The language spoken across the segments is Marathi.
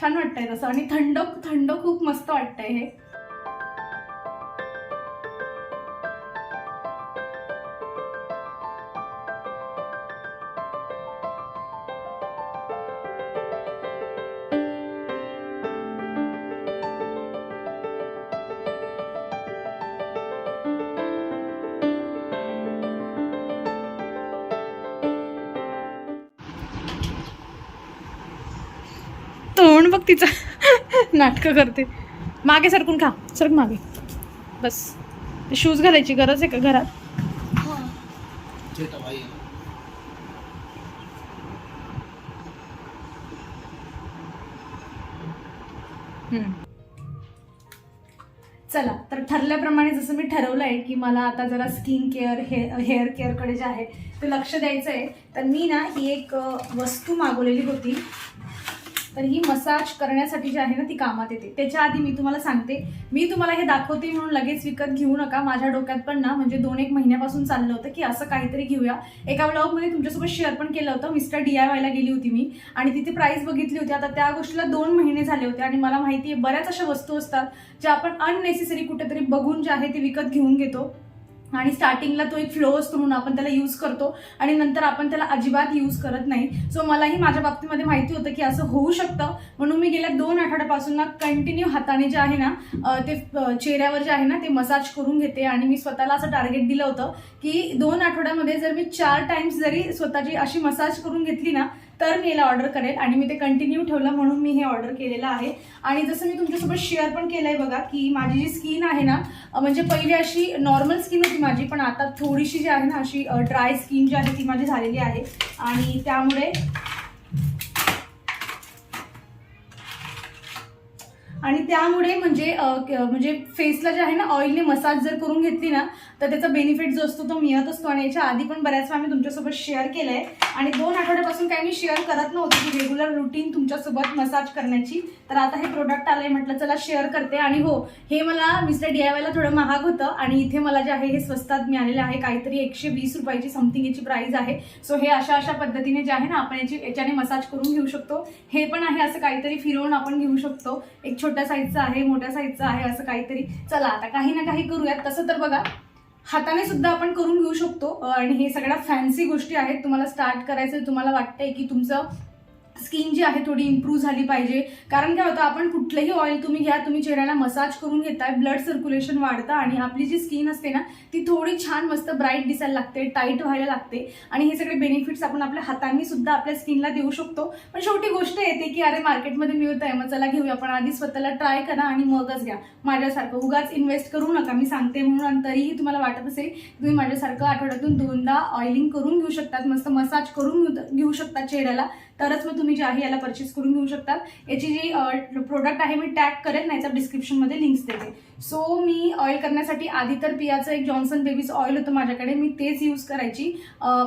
छान वाटतंय तसं. आणि थंड थंड खूप मस्त वाटतंय हे. तोंड बघ तिचं. नाटकं करते. मागे सरकून खा. सरक मागे. बस. शूज घालायची गरज आहे का घरात? हम्म. चला तर ठरल्याप्रमाणे जसं मी ठरवलं आहे की मला आता जरा स्किन केअर हे हेअर केअरकडे जे आहे ते लक्ष द्यायचं आहे तर मी ना ही एक वस्तू मागवलेली होती. तर ही मसाज करण्यासाठी जी आहे ना ती कामात येते. त्याच्या आधी मी तुम्हाला सांगते. मी तुम्हाला हे दाखवते म्हणून लगेच विकत घेऊ नका. माझ्या डोक्यात पण ना म्हणजे दोन एक महिन्यापासून चाललं होतं की असं काहीतरी घेऊया. एका ब्लॉगमध्ये तुमच्यासोबत शेअर पण केलं होतं. मिस्टर डी आय वायला गेली होती मी. आणि तिथे प्राईस बघितली होती. आता त्या गोष्टीला दोन महिने झाले होते. आणि मला माहिती आहे बऱ्याच अशा वस्तू असतात ज्या आपण अननेसेसरी कुठेतरी बघून जे आहे ते विकत घेऊन घेतो. आणि स्टार्टिंगला तो एक फ्लो असतो म्हणून आपण त्याला यूज करतो. आणि नंतर आपण त्याला अजिबात यूज करत नाही. सो मलाही माझ्या बाबतीमध्ये माहिती होतं की असं होऊ शकतं. म्हणून मी गेल्या दोन आठवड्यापासून ना कंटिन्यू हाताने जे आहे ना ते चेहऱ्यावर जे आहे ना ते मसाज करून घेते. आणि मी स्वतःला असं टार्गेट दिलं होतं की दोन आठवड्यामध्ये जर मी चार टाइम्स जरी स्वतःची अशी मसाज करून घेतली ना तर मी याला ऑर्डर करेल आणि मी ते कंटिन्यू ठेवलं म्हणून मी हे ऑर्डर केलेलं आहे. आणि जसं मी तुमच्यासोबत शेअर पण केलंय बघा की माझी जी स्किन आहे ना म्हणजे पहिली अशी नॉर्मल स्किन होती माझी पण आता थोडीशी जी आहे ना अशी ड्राय स्किन जी आहे ती माझी झालेली आहे. आणि त्यामुळे आणि त्यामुळे म्हणजे म्हणजे फेसला जे आहे ना ऑइलने मसाज जर करून घेतली ना तर त्याचा बेनिफिट जो असतो तो मिळत असतो आणि याच्या आधी पण बऱ्याच वेळा मी तुमच्यासोबत शेअर केलंय. आणि दोन आठवड्यापासून काही मी शेअर करत नव्हते की रेग्युलर रुटीन तुमच्यासोबत मसाज करण्याची. तर आता हे प्रोडक्ट आलंय म्हटलं चला शेअर करते. आणि हो हे मला मिस्टर डी आय थोडं महाग होतं आणि इथे मला जे आहे हे स्वस्तात मिळालेलं आहे. काहीतरी एकशे वीस रुपयाची समथिंग याची प्राईज आहे. सो हे अशा अशा पद्धतीने जे आहे ना आपण याची याच्याने मसाज करून घेऊ शकतो. हे पण आहे असं काहीतरी फिरवून आपण घेऊ शकतो. एक छोट्या साईजचं आहे मोठ्या साईजचं आहे असं काहीतरी. चला आता काही ना काही करूयात. तसं तर बघा हाताने सुद्धा आपण करून घेऊ शकतो. आणि हे सगळ्या फॅन्सी गोष्टी आहेत. तुम्हाला स्टार्ट करायचं तुम्हाला वाटतंय की तुमचं स्किन जी आहे थोडी इम्प्रूव्ह झाली पाहिजे. कारण काय होतं आपण कुठलंही ऑइल तुम्ही घ्या तुम्ही चेहऱ्याला मसाज करून घेताय ब्लड सर्क्युलेशन वाढतं आणि आपली जी स्किन असते ना ती थोडी छान मस्त ब्राईट दिसायला लागते टाईट व्हायला लागते. आणि हे सगळे बेनिफिट्स आपण आपल्या हातांनी सुद्धा आपल्या स्किनला देऊ शकतो. पण शेवटी गोष्ट येते की अरे मार्केटमध्ये मिळत आहे मग चला घेऊया. पण आधी स्वतःला ट्राय करा आणि मगच घ्या. माझ्यासारखं उगाच इन्व्हेस्ट करू नका. मी सांगते म्हणून तरीही तुम्हाला वाटत असेल तुम्ही माझ्यासारखं आठवड्यातून दोनदा ऑइलिंग करून घेऊ शकतात. मस्त मसाज करून घेऊ- घेऊ शकता चेहऱ्याला. तरच मग तुम्ही जे आहे याला परचेस करून घेऊ शकता. याची जी प्रोडक्ट आहे मी टॅग करेन नाही तर डिस्क्रिप्शनमध्ये लिंक्स देते. सो मी ऑइल करण्यासाठी आधी तर पियाचं एक जॉन्सन बेबीचं ऑइल होतं माझ्याकडे. मी तेच यूज करायची.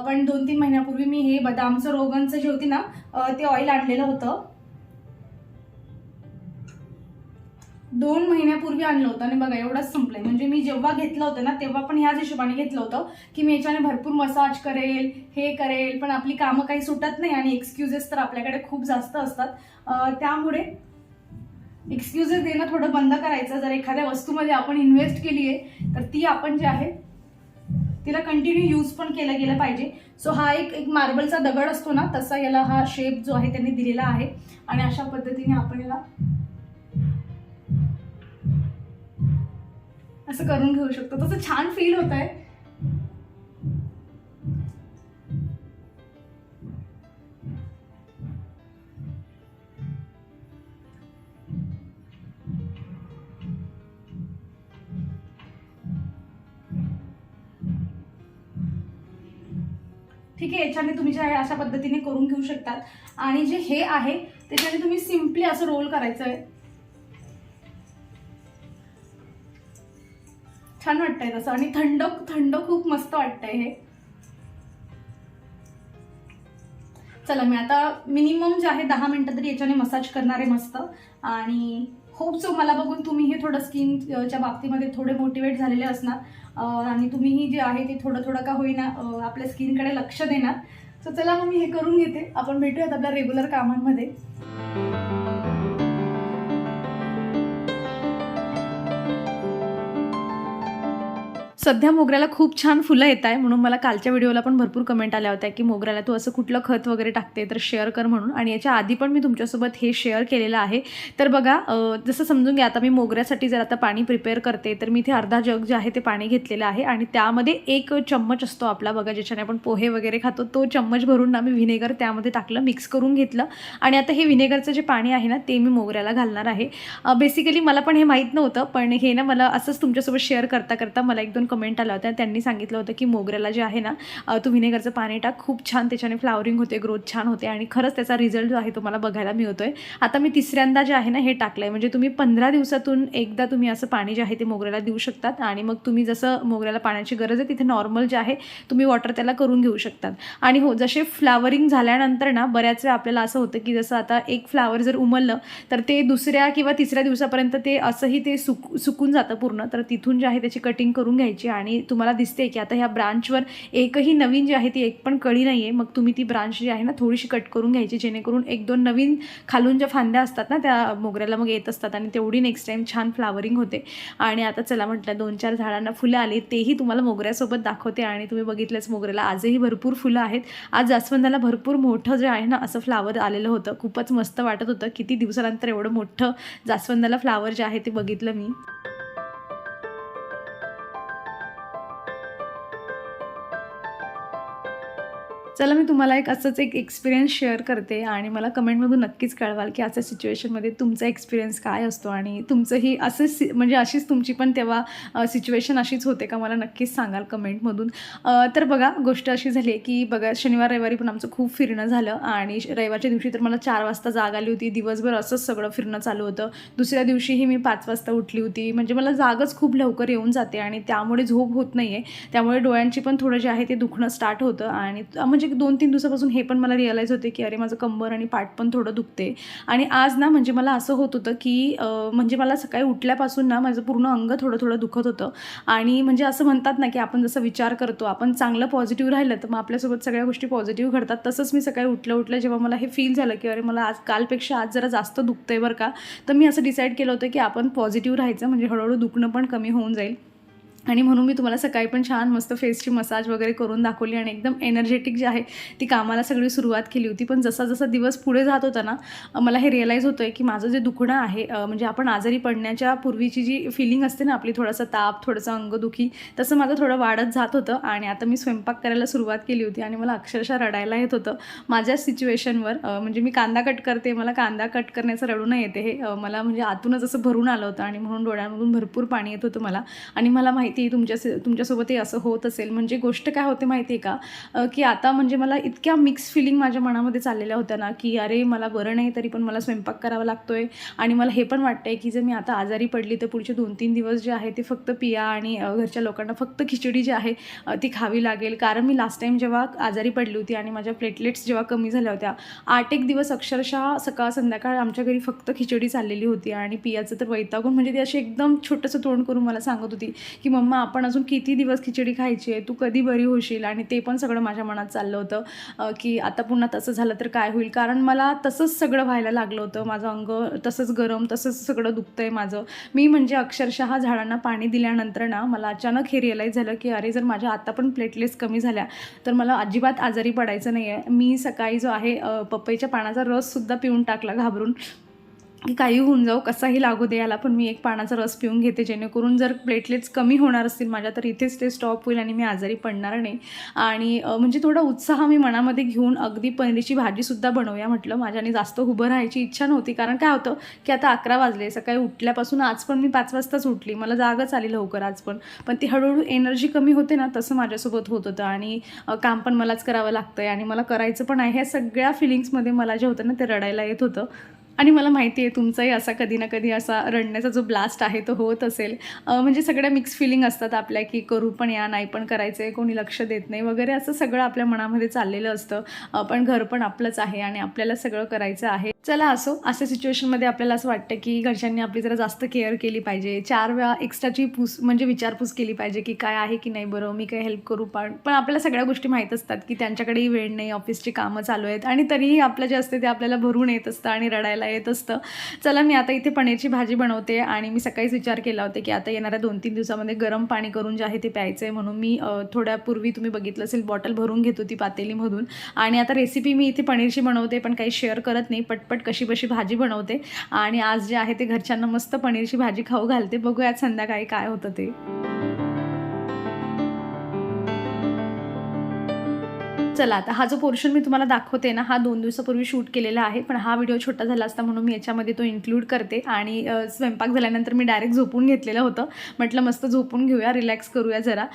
पण दोन तीन महिन्यापूर्वी मी हे बदामचं रोगनचं जे होती ना ते ऑइल आणलेलं होतं. दोन महिन्यापूर्वी आणलं होतं आणि बघा एवढंच संपलंय. म्हणजे मी जेव्हा घेतलं होतं ना तेव्हा पण ह्याच हिशोबाने घेतलं होतं की मी याच्याने भरपूर मसाज करेल हे करेल पण आपली कामं काही सुटत नाही आणि एक्सक्युजेस तर आपल्याकडे खूप जास्त असतात. त्यामुळे एक्सक्युजेस देणं थोडं बंद करायचं. जर एखाद्या वस्तूमध्ये आपण इन्व्हेस्ट केली आहे तर ती आपण जे आहे तिला कंटिन्यू यूज पण केलं गेलं पाहिजे. सो हा एक एक मार्बलचा दगड असतो ना तसा याला हा शेप जो आहे त्यांनी दिलेला आहे. आणि अशा पद्धतीने आपण याला असं करून घेऊ शकतो. तसं छान फील होत आहे ठीक आहे याच्याने तुम्ही जे आहे अशा पद्धतीने करून घेऊ शकतात. आणि जे हे आहे त्याच्याने तुम्ही सिम्पली असं रोल करायचं आहे छान वाटतंय तसं. आणि थंड थंड खूप मस्त वाटतंय हे. चला मी आता मिनिमम जे आहे दहा मिनिटं तरी याच्याने मसाज करणार आहे मस्त. आणि होप सो मला बघून तुम्हीही थोडं स्किनच्या बाबतीमध्ये थोडे मोटिवेट झालेले असणार. आणि तुम्हीही जे आहे ते थोडं थोडं का होईना आपल्या स्किनकडे लक्ष देणार. सो चला मग मी हे करून घेते. आपण भेटूयात आपल्या रेग्युलर कामांमध्ये. सध्या मोगऱ्याला खूप छान फुलं येत आहे म्हणून मला कालच्या व्हिडिओला पण भरपूर कमेंट आल्या होत्या की मोगऱ्याला तू असं कुठलं खत वगैरे टाकते तर शेअर कर म्हणून. आणि याच्या आधी पण मी तुमच्यासोबत हे शेअर केलेलं आहे. तर बघा जसं समजून घ्या आता मी मोगऱ्यासाठी जर आता पाणी प्रिपेअर करते तर मी इथे अर्धा जग जे आहे ते पाणी घेतलेलं आहे आणि त्यामध्ये एक चम्मच असतो आपला बघा ज्याच्याने आपण पोहे वगैरे खातो तो चम्मच भरून ना मी व्हिनेगर त्यामध्ये टाकलं मिक्स करून घेतलं. आणि आता हे व्हिनेगरचं जे पाणी आहे ना ते मी मोगऱ्याला घालणार आहे. बेसिकली मला पण हे माहीत नव्हतं पण हे ना मला असंच तुमच्यासोबत शेअर करता करता मला एक दोन कमेंट आला होता. त्यांनी सांगितलं होतं की मोगऱ्याला जे आहे ना तू व्हिनेगरचं पाणी टाक. खूप छान त्याच्याने फ्लावरिंग होते ग्रोथ छान होते आणि खरंच त्याचा रिझल्ट जो आहे तो मला बघायला आहे आता मी तिसऱ्यांदा जे आहे ना हे टाकलं आहे म्हणजे तुम्ही पंधरा दिवसातून एकदा तुम्ही असं पाणी जे आहे ते मोगऱ्याला देऊ शकतात आणि मग तुम्ही जसं मोगऱ्याला पाण्याची गरज आहे तिथे नॉर्मल जे आहे तुम्ही वॉटर त्याला करून घेऊ शकतात. आणि हो जसे फ्लावरिंग झाल्यानंतर ना बऱ्याच वेळा आपल्याला असं होतं की जसं आता एक फ्लावर जर उमललं तर ते दुसऱ्या किंवा तिसऱ्या दिवसापर्यंत ते असंही ते सुक सुकून जातं पूर्ण. तर तिथून जे आहे त्याची कटिंग करून घ्यायची. आणि तुम्हाला दिसते की आता ह्या ब्रांचवर एकही नवीन जी आहे ती एक पण कळी नाही आहे मग तुम्ही ती ब्रांच जी आहे ना थोडीशी कट करून घ्यायची जेणेकरून एक दोन नवीन खालून ज्या फांद्या असतात ना त्या मोगऱ्याला मग येत असतात आणि तेवढी नेक्स्ट टाईम छान फ्लावरिंग होते. आणि आता चला म्हटलं दोन चार झाडांना फुलं आली तेही तुम्हाला मोगऱ्यासोबत दाखवते आणि तुम्ही बघितलंच मोगऱ्याला आजही भरपूर फुलं आहेत. आज जास्वंदाला भरपूर मोठं जे आहे ना असं फ्लावर आलेलं होतं. खूपच मस्त वाटत होतं. किती दिवसानंतर एवढं मोठं जास्वंदाला फ्लावर जे आहे ते बघितलं मी. चला मी तुम्हाला एक असंच एक एक्सपिरियन्स शेअर करते आणि मला कमेंटमधून नक्कीच कळवाल की अशा सिच्युएशनमध्ये तुमचा एक्सपिरियन्स काय असतो आणि तुमचंही असं सि म्हणजे अशीच तुमची पण तेव्हा सिच्युएशन अशीच होते का? मला नक्कीच सांगाल कमेंटमधून तर बघा गोष्ट अशी झाली आहे की बघा शनिवार रविवारी पण आमचं खूप फिरणं झालं आणि रविवारच्या दिवशी तर मला चार वाजता जाग आली होती. दिवसभर असंच सगळं फिरणं चालू होतं. दुसऱ्या दिवशीही मी पाच वाजता उठली होती. म्हणजे मला जागच खूप लवकर येऊन जाते आणि त्यामुळे झोप होत नाही आहे त्यामुळे डोळ्यांची पण थोडं जे आहे ते दुखणं स्टार्ट होतं आणि म्हणजे एक दोन तीन दिवसापासून हे पण मला रिअलाईज होते की अरे माझं कंबर आणि पाठ पण थोडं दुखते. आणि आज ना म्हणजे मला असं होत होतं की म्हणजे मला सकाळी उठल्यापासून ना माझं पूर्ण अंग थोडं थोडं दुखत होतं. आणि म्हणजे असं म्हणतात ना की आपण जसं विचार करतो आपण चांगलं पॉझिटिव्ह राहिलं तर मग आपल्यासोबत सगळ्या गोष्टी पॉझिटिव्ह घडतात. तसंच मी सकाळी उठलं उठलं जेव्हा मला हे फील झालं की अरे मला आज कालपेक्षा आज जरा जास्त दुखतं आहे बरं का तर मी असं डिसाईड केलं होतं की आपण पॉझिटिव्ह राहायचं म्हणजे हळूहळू दुखणं पण कमी होऊन जाईल. आणि म्हणून मी तुम्हाला सकाळी पण छान मस्त फेसची मसाज वगैरे करून दाखवली आणि एकदम एनर्जेटिक जी आहे ती कामाला सगळी सुरुवात केली होती. पण जसा जसा दिवस पुढे जात होता ना मला हे रिअलाईज होतं आहे की माझं जे दुखणं आहे म्हणजे आपण आजारी पडण्याच्या पूर्वीची जी फिलिंग असते ना आपली थोडासा ताप थोडंसं अंगदुखी तसं माझं थोडं वाढत जात होतं. आणि आता मी स्वयंपाक करायला सुरुवात केली होती आणि मला अक्षरशः रडायला येत होतं. माझ्या सिच्युएशनवर म्हणजे मी कांदा कट करते मला कांदा कट करण्याचं रडून येते हे मला म्हणजे आतूनच असं भरून आलं होतं आणि म्हणून डोळ्यांमधून भरपूर पाणी येत होतं मला. आणि मला माहिती माहिती तुमच्या तुमच्यासोबतही असं होत असेल. म्हणजे गोष्ट काय होते माहिती आहे का की आता म्हणजे मला इतक्या मिक्स फिलिंग माझ्या मनामध्ये चाललेल्या होत्या ना की अरे मला बरं नाही तरी पण मला स्वयंपाक करावा लागतो आहे आणि मला हे पण वाटतंय की जर मी आता आजारी पडली तर पुढचे दोन तीन दिवस जे आहे ते फक्त पिया आणि घरच्या लोकांना फक्त खिचडी जी आहे ती खावी लागेल. कारण मी लास्ट टाईम जेव्हा आजारी पडली होती आणि माझ्या प्लेटलेट्स जेव्हा कमी झाल्या होत्या आठ एक दिवस अक्षरशः सकाळ संध्याकाळ आमच्या घरी फक्त खिचडी चाललेली होती. आणि पियाचं तर वैतागून म्हणजे ती अशी एकदम छोटंसं तोंड करून मला सांगत होती की मम्मा आपण अजून किती दिवस खिचडी खायची आहे? तू कधी बरी होशील? आणि ते पण सगळं माझ्या मनात चाललं होतं की आता पुन्हा तसं झालं तर काय होईल? कारण मला तसंच सगळं व्हायला लागलं होतं. माझं अंग तसंच गरम तसंच सगळं दुखतं आहे माझं. मी म्हणजे अक्षरशः झाडांना पाणी दिल्यानंतर ना मला अचानक हे रिअलाईज झालं की अरे जर माझ्या आता पण प्लेटलेट्स कमी झाल्या तर मला अजिबात आजारी पडायचं नाही आहे मी सकाळी जो आहे पपईच्या पानाचा रससुद्धा पिऊन टाकला घाबरून. की काही होऊन जाऊ कसाही लागू दे याला पण मी एक पाण्याचा रस पिऊन घेते. जेणेकरून जर प्लेटलेट्स कमी होणार असतील माझ्या तर इथेच ते स्टॉप होईल आणि मी आजारी पडणार नाही. आणि म्हणजे थोडा उत्साह मी मनामध्ये घेऊन अगदी पनीरची भाजीसुद्धा बनवूया म्हटलं. माझ्याने जास्त उभं राहायची इच्छा नव्हती. कारण काय होतं की आता अकरा वाजले सकाळी उठल्यापासून आज पण मी पाच वाजताच उठली. मला जागच आली लवकर आज पण. पण ती हळूहळू एनर्जी कमी होते ना तसं माझ्यासोबत होत होतं. आणि काम पण मलाच करावं लागतं आहे आणि मला करायचं पण आहे. ह्या सगळ्या फिलिंग्समध्ये मला जे होतं ना ते रडायला येत होतं. आणि मला माहिती आहे तुमचाही असा कधी ना कधी असा रडण्याचा जो ब्लास्ट आहे तो होत असेल. म्हणजे सगळ्या मिक्स फिलिंग असतात आपल्या की करू पण या नाही पण करायचं आहे कोणी लक्ष देत नाही वगैरे असं सगळं आपल्या मनामध्ये चाललेलं असतं. पण घर पण आपलंच आहे आणि आपल्याला सगळं करायचं आहे. चला असो अशा सिच्युएशनमध्ये आपल्याला असं वाटतं की घरच्यांनी आपली जरा जास्त केअर केली पाहिजे. चार वेळा एक्स्ट्राची पूस म्हणजे विचारपूस केली पाहिजे की काय आहे की नाही बरं मी काय हेल्प करू पण पण आपल्याला सगळ्या गोष्टी माहीत असतात की त्यांच्याकडेही वेळ नाही ऑफिसची कामं चालू आहेत आणि तरीही आपलं जे असते ते आपल्याला भरून येत असतं आणि रडायला येत असतं. चला मी आता इथे पनीरची भाजी बनवते आणि मी सकाळीच विचार केला होता की आता येणाऱ्या दोन तीन दिवसामध्ये गरम पाणी करून जे आहे ते प्यायचं आहे म्हणून मी थोड्यापूर्वी तुम्ही बघितलं असेल बॉटल भरून घेत होती पातेलीमधून. आणि आता रेसिपी मी इथे पनीरची बनवते पण काही शेअर करत नाही. पटपट कशी बशी भाजी बनवते आणि आज जे आहे ते घरच्यांना मस्त पनीरची भाजी खाऊ घालते. बघूयात संध्याकाळी काय होतं ते. चला आता हा जो पोर्शन मी तुम्हाला दाखवते ना हा दोन दिवसापूर्वी शूट केलेला आहे पण हा व्हिडिओ छोटा झाला असता म्हणून मी याच्यामध्ये तो इन्क्लूड करते. आणि स्वयंपाक झाल्यानंतर मी डायरेक्ट झोपून घेतलेलं होतं. म्हटलं मस्त झोपून घेऊया रिलॅक्स करूया जरा.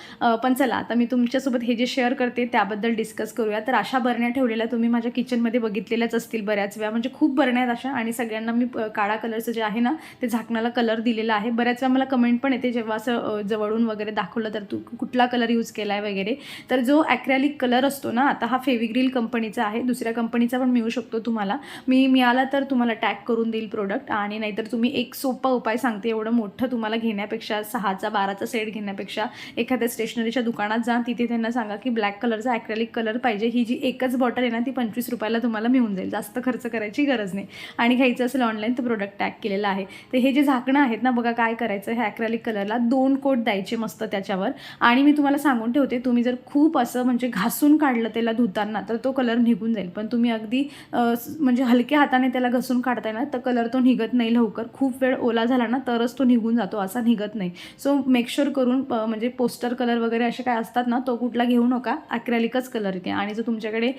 पण चला आता मी तुमच्यासोबत हे जे शेअर करते त्याबद्दल डिस्कस करूया. तर अशा बरण्या ठेवलेल्या तुम्ही माझ्या किचनमध्ये बघितलेल्याच असतील बऱ्याच वेळा. म्हणजे खूप बरण्या आहेत अशा आणि सगळ्यांना मी काळा कलरचं जे आहे ना ते झाकणाला कलर दिलेला आहे. बऱ्याच वेळा मला कमेंट पण येते जेव्हा असं जवळून वगैरे दाखवलं तर तू कुठला कलर यूज केला आहे वगैरे. तर जो ॲक्रॅलिक कलर असतो ना आता हा फेविग्रिल कंपनीचा आहे. दुसऱ्या कंपनीचा पण मिळू शकतो तुम्हाला. मी मिळाला तर तुम्हाला टॅग करून देईल प्रोडक्ट आणि नाहीतर तुम्ही एक सोपा उपाय सांगते. एवढं मोठं तुम्हाला घेण्यापेक्षा सहाचा बाराचा सेट घेण्यापेक्षा एखाद्या स्टेशनरीच्या दुकानात जा. तिथे त्यांना सांगा की ब्लॅक कलरचा ॲक्रेलिक कलर पाहिजे. ही जी एकच बॉटल आहे ना ती पंचवीस रुपयाला तुम्हाला मिळून जाईल. जास्त खर्च करायची गरज नाही. आणि घ्यायचं असेल ऑनलाईन तर प्रोडक्ट टॅग केलेलं आहे. तर हे जे झाकणं आहेत ना बघा काय करायचं. ह्या ॲक्रेलिक कलरला दोन कोट द्यायचे मस्त त्याच्यावर. आणि मी तुम्हाला सांगून ठेवते तुम्ही जर खूप असं म्हणजे घासून काढलं त्याला धुताना तर तो कलर निघून जाईल. पण तुम्ही अगदी म्हणजे हलक्या हाताने त्याला घसून काढताय ना तर कलर तो निघत नाही लवकर. खूप वेळ ओला झाला ना तरच तो निघून जातो असा निघत नाही. सो मेकश्युअर करून प- म्हणजे पोस्टर कलर वगैरे असे काय असतात ना तो कुठला घेऊ नका. ॲक्रेलिकच कलर घ्या आणि जो तुमच्याकडे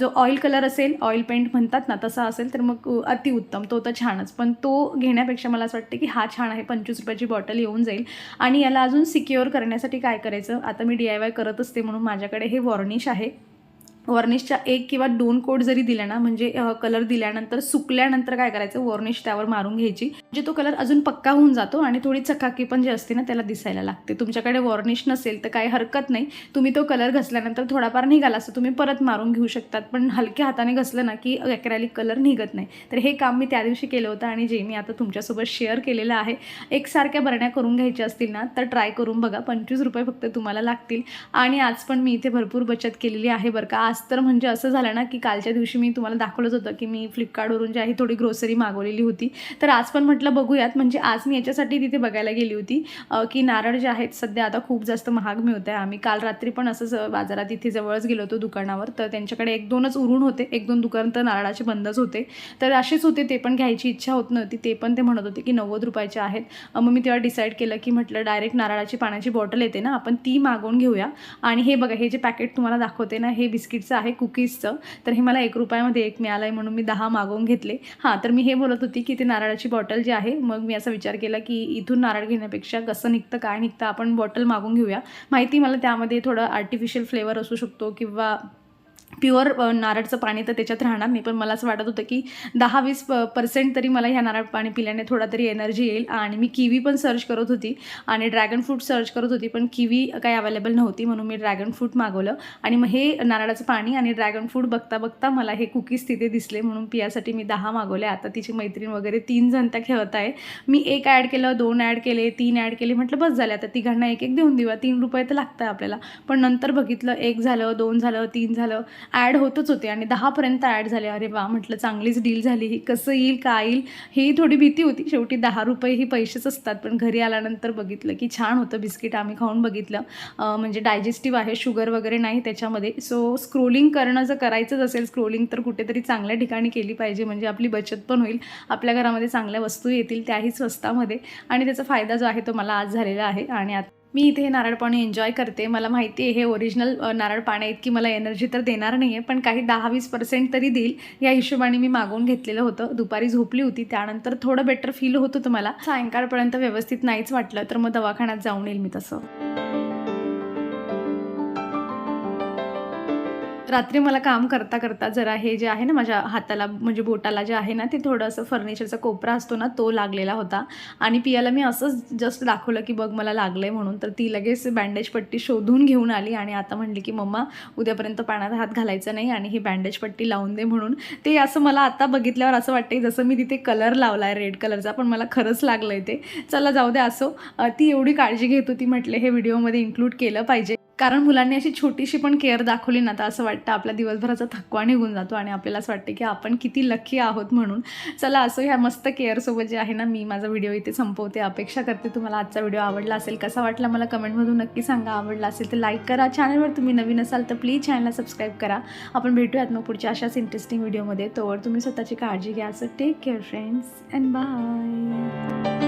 जो ऑइल कलर असेल ऑइल पेंट म्हणतात ना तसा असेल तर मग अतिउत्तम तो तर छानच. पण तो घेण्यापेक्षा मला असं वाटतं की हा छान आहे. पंचवीस रुपयाची बॉटल येऊन जाईल. आणि याला अजून सिक्युअर करण्यासाठी काय करायचं? आता मी डी आय वाय करत असते म्हणून माझ्याकडे हे वॉर्निश आहे. वॉर्निशच्या एक किंवा दोन कोट जरी दिल्या ना म्हणजे कलर दिल्यानंतर सुकल्यानंतर काय करायचं? वॉर्निश त्यावर मारून घ्यायची. म्हणजे तो कलर अजून पक्का होऊन जातो आणि थोडी चकाकी पण जी असते ना त्याला दिसायला लागते. तुमच्याकडे वॉर्निश नसेल तर काही हरकत नाही. तुम्ही तो कलर घसल्यानंतर थोडाफार निघाला असं तुम्ही परत मारून घेऊ शकतात. पण हलक्या हाताने घसलं ना की अॅक्रॅलिक कलर निघत नाही. तर हे काम मी त्या दिवशी केलं होतं आणि जे मी आता तुमच्यासोबत शेअर केलेलं आहे एकसारख्या बरण्या करून घ्यायच्या असतील ना तर ट्राय करून बघा. पंचवीस रुपये फक्त तुम्हाला लागतील. आणि आज पण मी इथे भरपूर बचत केलेली आहे बरं का. आज तर म्हणजे असं झालं ना की कालच्या दिवशी मी तुम्हाला दाखवलंच होतं की मी फ्लिपकार्टवरून जी आहे थोडी ग्रोसरी मागवलेली होती. तर आज पण म्हटलं बघूयात म्हणजे आज मी याच्यासाठी तिथे बघायला गेली होती की नारळ जे आहेत सध्या आता खूप जास्त महाग मिळत आहे. आम्ही काल रात्री पण असंच बाजारात इथे जवळच गेलो होतो दुकानावर तर त्यांच्याकडे एक दोनच उरून होते एक दोन दुकान तर नारळाचे बंदच होते. तर असेच होते ते पण घ्यायची इच्छा होत नव्हती ते पण ते म्हणत होते की नव्वद रुपयाचे आहेत. मग मी तेव्हा डिसाईड केलं की म्हटलं डायरेक्ट नारळाची पाण्याची बॉटल येते ना आपण ती मागवून घेऊया. आणि हे बघा हे जे पॅकेट तुम्हाला दाखवते ना हे बिस्किट बिस्किटचं आहे कुकीजचं तर हे मला एक रुपयामध्ये एक मिळालं आहे म्हणून मी दहा मागवून घेतले. हां तर मी हे बोलत होती की ते नारळाची बॉटल जी आहे मग मी असा विचार केला की इथून नारळ घेण्यापेक्षा कसं निघतं काय निघतं आपण बॉटल मागून घेऊया. माहिती मला त्यामध्ये थोडं आर्टिफिशियल फ्लेवर असू शकतो किंवा प्युअर नारळचं पाणी तर त्याच्यात राहणार नाही पण मला असं वाटत होतं की दहा वीस प पर्सेंट तरी मला ह्या नारळ पाणी पिल्याने थोडा तरी एनर्जी येईल. आणि मी किवी पण सर्च करत होती आणि ड्रॅगन फ्रूट सर्च करत होती पण किवी काही अवेलेबल नव्हती म्हणून मी ड्रॅगन फ्रूट मागवलं. आणि मग हे नारळाचं पाणी आणि ड्रॅगन फ्रूट बघता बघता मला हे कुकीज तिथे दिसले म्हणून पियासाठी मी दहा मागवले. आता तिची मैत्रीण वगैरे तीन जण त्या खेळत आहे. मी एक ॲड केलं दोन ॲड केले तीन ॲड केले म्हटलं बस झाले. आता तिघांना एक एक देऊन देऊया तीन रुपये तर लागतं आपल्याला. पण नंतर बघितलं एक झालं दोन झालं तीन झालं. ॲड होतच होते आणि दहापर्यंत ॲड झाले. अरे वा म्हटलं चांगलीच डील झाली. ही कसं येईल काय येईल? ही थोडी भीती होती. शेवटी दहा रुपये ही पैसेच असतात. पण घरी आल्यानंतर बघितलं की छान होतं. बिस्किट आम्ही खाऊन बघितलं. म्हणजे डायजेस्टिव्ह आहे शुगर वगैरे नाही त्याच्यामध्ये. सो स्क्रोलिंग करणं जर करायचंच असेल स्क्रोलिंग तर कुठेतरी चांगल्या ठिकाणी केली पाहिजे. म्हणजे आपली बचत पण होईल. आपल्या घरामध्ये चांगल्या वस्तू येतील त्याही स्वस्तामध्ये. आणि त्याचा फायदा जो आहे तो मला आज झालेला आहे. आणि आता मी इथे हे नारळ पाणी एन्जॉय करते. मला माहिती आहे हे ओरिजिनल नारळ पाण्या इतकी मला एनर्जी तर देणार नाही आहे पण काही दहा वीस पर्सेंट तरी देईल. या हिशोबाने मी मागवून घेतलेलं होतं. दुपारी झोपली होती. त्यानंतर थोडं बेटर फील होत होतं मला. सायंकाळपर्यंत व्यवस्थित नाहीच वाटलं तर मग दवाखान्यात जाऊन येईल मी तसं. रात्री मला काम करता करता जरा हे जे आहे ना माझ्या हाताला म्हणजे बोटाला जे आहे ना ते थोडंसं फर्निचरचा कोपरा असतो ना तो लागलेला होता. आणि पियाला मी असंच जस्ट दाखवलं की बघ मला लागलं आहे म्हणून. तर ती लगेच बँडेज पट्टी शोधून घेऊन आली आणि आता म्हणली की मम्मा उद्यापर्यंत पाण्यात हात घालायचा नाही आणि ही बँडेज पट्टी लावून दे म्हणून. ते असं मला आता बघितल्यावर असं वाटते जसं मी तिथे कलर लावला आहे रेड कलरचा पण मला खरंच लागलं आहे ते. चला जाऊ दे असो. ती एवढी काळजी घेत होती म्हटले हे व्हिडिओमध्ये इन्क्लूड केलं पाहिजे. कारण मुलांनी अशी छोटीशी पण केअर दाखवली ना तर असं वाटतं आपला दिवसभराचा थकवा निघून जातो आणि आपल्याला असं वाटतं की आपण किती लकी आहोत म्हणून. चला असं ह्या मस्त केअरसोबत जे आहे ना मी माझा व्हिडिओ इथे संपवते. अपेक्षा करते तुम्हाला आजचा व्हिडिओ आवडला असेल कसा वाटला मला कमेंटमधून नक्की सांगा. आवडला असेल तर लाईक करा. चॅनलवर तुम्ही नवीन असाल तर प्लीज चॅनलला सबस्क्राईब करा. आपण भेटूयात मग पुढच्या अशाच इंटरेस्टिंग व्हिडिओमध्ये तोवर तुम्ही स्वतःची काळजी घ्या. असं take care friends and bye